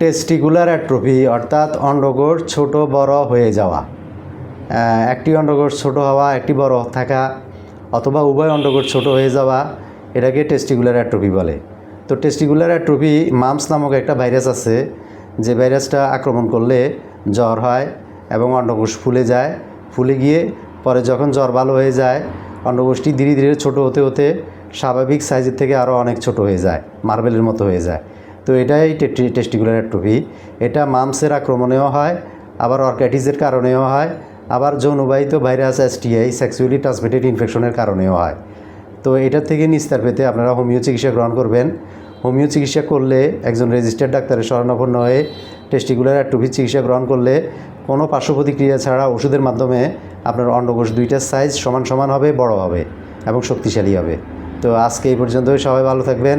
Testicular atrophy, অর্থাৎ অন্ডকোষ ছোট বড় হয়ে যাওয়া। একটি অন্ডকোষ ছোট হওয়া, একটি বড় থাকা, অথবা উভয় অন্ডকোষ ছোট হয়ে যাওয়া, এটাকে টেস্টিকুলার অ্যাট্রোফি বলে। তো টেস্টিকুলার অ্যাট্রোফি, মামস নামক একটা ভাইরাস আছে, যে ভাইরাসটা আক্রমণ করলে জ্বর হয় এবং অন্ডকোষ ফুলে যায়। ফুলে গিয়ে পরে যখন জ্বর ভালো হয়ে যায় অন্ডকোষটি ধীরে ধীরে ছোট হতে হতে স্বাভাবিক সাইজের থেকে আরও অনেক ছোট হয়ে যায়, মার্বেলের মতো হয়ে যায়। তো এটাই টেস্টিকুলার অ্যাট্রোফি এটা মামসের আক্রমণেও হয়, আবার অর্কাইটিসের কারণেও হয়, আবার যৌনবাহিত ভাইরাস এসটিআই সেক্সুয়ালি ট্রান্সমিটেড ইনফেকশনের কারণেও হয়। তো এটার থেকে নিস্তার পেতে আপনারা হোমিও চিকিৎসা গ্রহণ করবেন। হোমিও চিকিৎসা করলে একজন রেজিস্টার্ড ডাক্তারের শরণাপন্ন হয়ে টেস্টিকুলার অ্যাট্রোফি চিকিৎসা গ্রহণ করলে কোনো পার্শ্ব প্রতিক্রিয়া ছাড়া ওষুধের মাধ্যমে আপনার অন্ডকোষ দুইটার সাইজ সমান সমান হবে, বড় হবে এবং শক্তিশালী হবে। তো আজকে এই পর্যন্তই, সবাই ভালো থাকবেন।